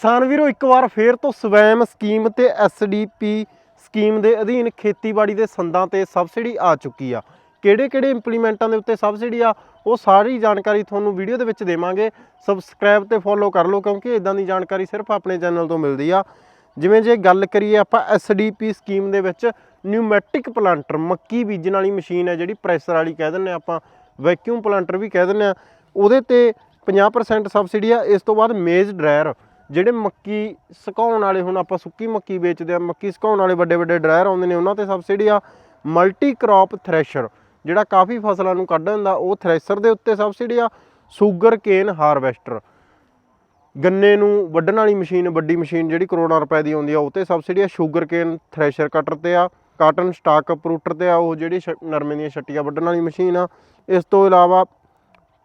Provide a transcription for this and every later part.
ਕਿਸਾਨ ਵੀਰੋ, ਇੱਕ ਵਾਰ ਫੇਰ ਤੋਂ ਸਵੈਮ ਸਕੀਮ ਤੇ ਐਸਡੀਪੀ ਸਕੀਮ ਦੇ ਅਧੀਨ ਖੇਤੀਬਾੜੀ ਦੇ ਸੰਦਾਂ ਤੇ ਸਬਸਿਡੀ ਆ ਚੁੱਕੀ ਆ। ਕਿਹੜੇ ਕਿਹੜੇ ਇੰਪਲੀਮੈਂਟਾਂ ਦੇ ਉੱਤੇ ਸਬਸਿਡੀ ਆ, ਉਹ ਸਾਰੀ ਜਾਣਕਾਰੀ ਤੁਹਾਨੂੰ ਵੀਡੀਓ ਦੇ ਵਿੱਚ ਦੇਵਾਂਗੇ। ਸਬਸਕ੍ਰਾਈਬ ਤੇ ਫੋਲੋ ਕਰ ਲਓ, ਕਿਉਂਕਿ ਇਦਾਂ ਦੀ ਜਾਣਕਾਰੀ ਸਿਰਫ ਆਪਣੇ ਚੈਨਲ ਤੋਂ ਮਿਲਦੀ ਆ। ਜਿਵੇਂ ਜੇ ਗੱਲ ਕਰੀਏ ਆਪਾਂ ਐਸਡੀਪੀ ਸਕੀਮ ਦੇ ਵਿੱਚ ਨਿਊਮੈਟਿਕ ਪਲਾਂਟਰ ਮੱਕੀ ਬੀਜਣ ਵਾਲੀ ਮਸ਼ੀਨ ਹੈ ਜਿਹੜੀ ਪ੍ਰੈਸ਼ਰ ਵਾਲੀ ਕਹਿ ਦਿੰਦੇ ਆ ਆਪਾਂ ਵੈਕਿਊਮ ਪਲਾਂਟਰ ਵੀ ਕਹਿ ਦਿੰਦੇ ਆ ਉਹਦੇ ਤੇ 50% ਸਬਸਿਡੀ ਆ। ਇਸ ਤੋਂ ਬਾਅਦ ਮੇਜ਼ ਡਰਾਇਰ ਜਿਹੜੇ ਮੱਕੀ ਸੁਕਾਉਣ ਵਾਲੇ ਹੁਣ ਆਪਾਂ ਸੁੱਕੀ ਮੱਕੀ ਵੇਚਦੇ ਆ, ਮੱਕੀ ਸੁਕਾਉਣ ਵਾਲੇ ਵੱਡੇ ਵੱਡੇ ਡਰਾਇਰ ਆਉਂਦੇ ਨੇ, ਉਹਨਾਂ ਤੇ ਸਬਸਿਡੀ ਆ। ਮਲਟੀ ਕ੍ਰੌਪ ਥ੍ਰੈਸ਼ਰ ਜਿਹੜਾ ਕਾਫੀ ਫਸਲਾਂ ਨੂੰ ਕੱਢਣ ਦਾ, ਉਹ ਥ੍ਰੈਸ਼ਰ ਦੇ ਉੱਤੇ ਸਬਸਿਡੀ ਆ। ਸ਼ੂਗਰ ਕੇਨ ਹਾਰਵੈਸਟਰ ਗੰਨੇ ਨੂੰ ਵੱਢਣ ਵਾਲੀ ਮਸ਼ੀਨ, ਵੱਡੀ ਮਸ਼ੀਨ ਜਿਹੜੀ ਕਰੋੜਾਂ ਰੁਪਏ ਦੀ ਆਉਂਦੀ ਆ, ਉਹ ਤੇ ਸਬਸਿਡੀ ਆ। ਸ਼ੂਗਰ ਕੇਨ ਥ੍ਰੈਸ਼ਰ ਕਟਰ ਤੇ ਆ ਕਾਟਨ ਸਟਾਕ ਅਪਰੂਟਰ ਤੇ ਆ, ਉਹ ਜਿਹੜੀ ਸ਼- ਨਰਮੇ ਦੀਆਂ ਛੱਟੀਆਂ ਵੱਢਣ ਵਾਲੀ ਮਸ਼ੀਨ ਆ। ਇਸ ਤੋਂ ਇਲਾਵਾ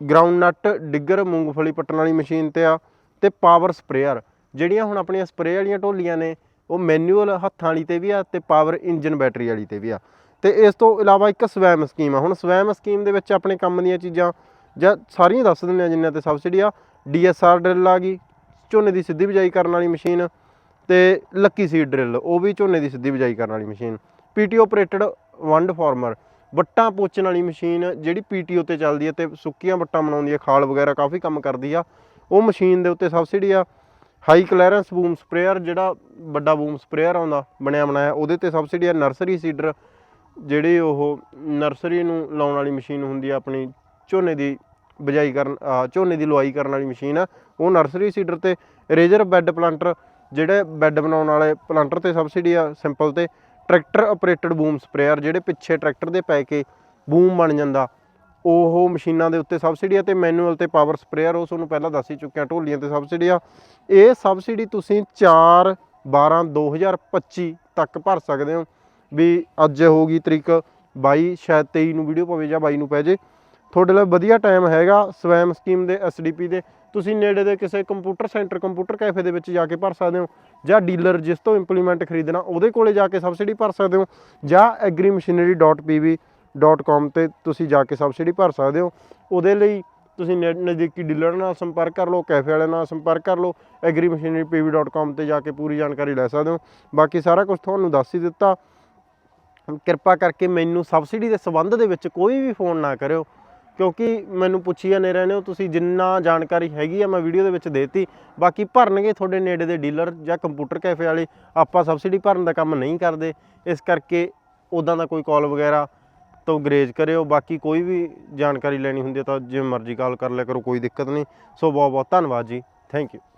ਗਰਾਊਂਡ ਨਟ ਡਿੱਗਰ, ਮੂੰਗਫਲੀ ਪੱਟਣ ਵਾਲੀ ਮਸ਼ੀਨ ਤੇ ਆ। ਤੇ ਪਾਵਰ ਸਪਰੇਅਰ ਜਿਹੜੀਆਂ ਹੁਣ ਆਪਣੀਆਂ ਸਪਰੇਅ ਵਾਲੀਆਂ ਢੋਲੀਆਂ ਨੇ, ਉਹ ਮੈਨੂਅਲ ਹੱਥਾਂ ਵਾਲੀ ਤੇ ਵੀ ਆ ਤੇ ਪਾਵਰ ਇੰਜਨ ਬੈਟਰੀ ਵਾਲੀ ਤੇ ਵੀ ਆ। ਤੇ ਇਸ ਤੋਂ ਇਲਾਵਾ ਇੱਕ ਸਵੈਮ ਸਕੀਮ ਆ। ਹੁਣ ਸਵੈਮ ਸਕੀਮ ਦੇ ਵਿੱਚ ਆਪਣੇ ਕੰਮ ਦੀਆਂ ਚੀਜ਼ਾਂ ਜਾਂ ਸਾਰੀਆਂ ਦੱਸ ਦਿੰਦੇ ਆ ਜਿੰਨਾਂ ਤੇ ਸਬਸਿਡੀ ਆ। ਡੀਐਸਆਰ ਡਰਿਲ ਆ ਗਈ, ਝੋਨੇ ਦੀ ਸਿੱਧੀ ਬਿਜਾਈ ਕਰਨ ਵਾਲੀ ਮਸ਼ੀਨ ਤੇ ਲੱਕੀ ਸੀਡ ਡਰਿਲ ਉਹ ਵੀ ਝੋਨੇ ਦੀ ਸਿੱਧੀ ਬਿਜਾਈ ਕਰਨ ਵਾਲੀ ਮਸ਼ੀਨ ਪੀਟੀ ਆਪਰੇਟਡ ਵੰਡ ਫਾਰਮਰ, ਵੱਟਾਂ ਪੋਚਣ ਵਾਲੀ ਮਸ਼ੀਨ ਜਿਹੜੀ ਪੀਟੀਓ ਤੇ ਚੱਲਦੀ ਹੈ ਤੇ ਸੁੱਕੀਆਂ ਵੱਟਾਂ ਬਣਾਉਂਦੀ ਹੈ ਖਾਲ ਵਗੈਰਾ ਕਾਫੀ ਕੰਮ ਕਰਦੀ ਆ। ਉਹ ਮਸ਼ੀਨ ਦੇ ਉੱਤੇ ਸਬਸਿਡੀ ਆ। ਹਾਈ ਕਲੈਰੈਂਸ ਬੂਮ ਸਪਰੇਅਰ ਜਿਹੜਾ ਵੱਡਾ ਬੂਮ ਸਪਰੇਅਰ ਆਉਂਦਾ ਬਣਿਆ ਬਣਾਇਆ, ਉਹਦੇ ਤੇ ਸਬਸਿਡੀ ਆ। ਨਰਸਰੀ ਸੀਡਰ ਜਿਹੜੀ ਉਹ ਨਰਸਰੀ ਨੂੰ ਲਾਉਣ ਵਾਲੀ ਮਸ਼ੀਨ ਹੁੰਦੀ ਆ, ਆਪਣੀ ਝੋਨੇ ਦੀ ਬਿਜਾਈ ਕਰਨ ਝੋਨੇ ਦੀ ਲੁਆਈ ਕਰਨ ਵਾਲੀ ਮਸ਼ੀਨ ਆ। ਉਹ ਨਰਸਰੀ ਸੀਡਰ ਤੇ ਰੇਜਰ ਬੈੱਡ ਪਲਾਂਟਰ ਜਿਹੜੇ ਬੈੱਡ ਬਣਾਉਣ ਵਾਲੇ ਪਲਾਂਟਰ ਤੇ ਸਬਸਿਡੀ ਆ ਸਿੰਪਲ ਤੇ। ਟਰੈਕਟਰ ਆਪਰੇਟਡ ਬੂਮ ਸਪਰੇਅਰ ਜਿਹੜੇ ਪਿੱਛੇ ਟਰੈਕਟਰ ਦੇ ਪੈ ਕੇ ਬੂਮ ਬਣ ਜਾਂਦਾ। ਉਹ ਮਸ਼ੀਨਾਂ ਦੇ ਉੱਤੇ ਸਬਸਿਡੀ ਆ ਤੇ ਮੈਨੂਅਲ ਤੇ ਪਾਵਰ ਸਪਰੇਅਰ ਉਹ ਤੁਹਾਨੂੰ ਪਹਿਲਾਂ ਦੱਸ ਹੀ ਚੁੱਕਿਆ, ਢੋਲੀਆਂ ਤੇ ਸਬਸਿਡੀ ਆ। ਇਹ ਸਬਸਿਡੀ ਤੁਸੀਂ 4 12 2025 ਤੱਕ ਭਰ ਸਕਦੇ ਹੋ। ਵੀ ਅੱਜ ਹੋਊਗੀ ਤਰੀਕ 22 ਸ਼ਾਇਦ 23 ਨੂੰ ਵੀਡੀਓ ਪਵੇ ਜਾਂ 22 ਨੂੰ ਪੈ ਜੇ। ਤੁਹਾਡੇ ਲਈ ਵਧੀਆ ਟਾਈਮ ਹੈਗਾ ਸਵੈਮ ਸਕੀਮ ਦੇ ਐਸਡੀਪੀ ਦੇ। ਤੁਸੀਂ ਨੇੜੇ ਦੇ ਕਿਸੇ ਕੰਪਿਊਟਰ ਸੈਂਟਰ ਕੰਪਿਊਟਰ ਕੈਫੇ ਦੇ ਵਿੱਚ ਜਾ ਕੇ ਭਰ ਸਕਦੇ ਹੋ ਜਾਂ ਡੀਲਰ ਜਿਸ ਤੋਂ ਇੰਪਲੀਮੈਂਟ ਖਰੀਦਣਾ, ਉਹਦੇ ਕੋਲੇ ਜਾ ਕੇ ਸਬਸਿਡੀ ਭਰ ਸਕਦੇ ਹੋ ਜਾਂ agrimachinery.pv.com ਤੇ ਤੁਸੀਂ ਜਾ ਕੇ ਸਬਸਿਡੀ ਭਰ ਸਕਦੇ ਹੋ। ਉਹਦੇ ਲਈ ਤੁਸੀਂ ਨੇੜ- ਨਜ਼ਦੀਕੀ ਡੀਲਰ ਨਾਲ ਸੰਪਰਕ ਕਰ ਲਓ ਕੈਫੇ ਵਾਲੇ ਨਾਲ ਸੰਪਰਕ ਕਰ ਲਓ agrimachinery.pv.com ਤੇ ਜਾ ਕੇ ਪੂਰੀ ਜਾਣਕਾਰੀ ਲੈ ਸਕਦੇ ਹੋ। ਬਾਕੀ ਸਾਰਾ ਕੁਝ ਤੁਹਾਨੂੰ ਦੱਸ ਹੀ ਦਿੱਤਾ। ਕਿਰਪਾ ਕਰਕੇ ਮੈਨੂੰ ਸਬਸਿਡੀ ਦੇ ਸੰਬੰਧ ਦੇ ਵਿੱਚ ਕੋਈ ਵੀ ਫੋਨ ਨਾ ਕਰਿਓ, ਕਿਉਂਕਿ ਮੈਨੂੰ ਪੁੱਛੀ ਜਾਂਦੇ ਰਹਿੰਦੇ ਹੋ, ਤੁਸੀਂ ਜਿੰਨਾ ਜਾਣਕਾਰੀ ਹੈਗੀ ਆ ਮੈਂ ਵੀਡੀਓ ਦੇ ਵਿੱਚ ਦੇਤੀ। ਬਾਕੀ ਭਰਨਗੇ ਤੁਹਾਡੇ ਨੇੜੇ ਦੇ ਡੀਲਰ ਜਾਂ ਕੰਪਿਊਟਰ ਕੈਫੇ ਵਾਲੇ, ਆਪਾਂ ਸਬਸਿਡੀ ਭਰਨ ਦਾ ਕੰਮ ਨਹੀਂ ਕਰਦੇ। ਇਸ ਕਰਕੇ ਉਦਾਂ ਦਾ ਕੋਈ ਕਾਲ ਵਗੈਰਾ ਤੋਂ ਗਰੇਜ ਕਰਿਓ, ਬਾਕੀ ਕੋਈ ਵੀ ਜਾਣਕਾਰੀ ਲੈਣੀ ਹੁੰਦੀ ਹੈ ਤਾਂ ਜਿਵੇਂ ਮਰਜ਼ੀ ਕਾਲ ਕਰ ਲਿਆ ਕਰੋ, ਕੋਈ ਦਿੱਕਤ ਨਹੀਂ। ਸੋ ਬਹੁਤ ਬਹੁਤ ਧੰਨਵਾਦ ਜੀ। Thank you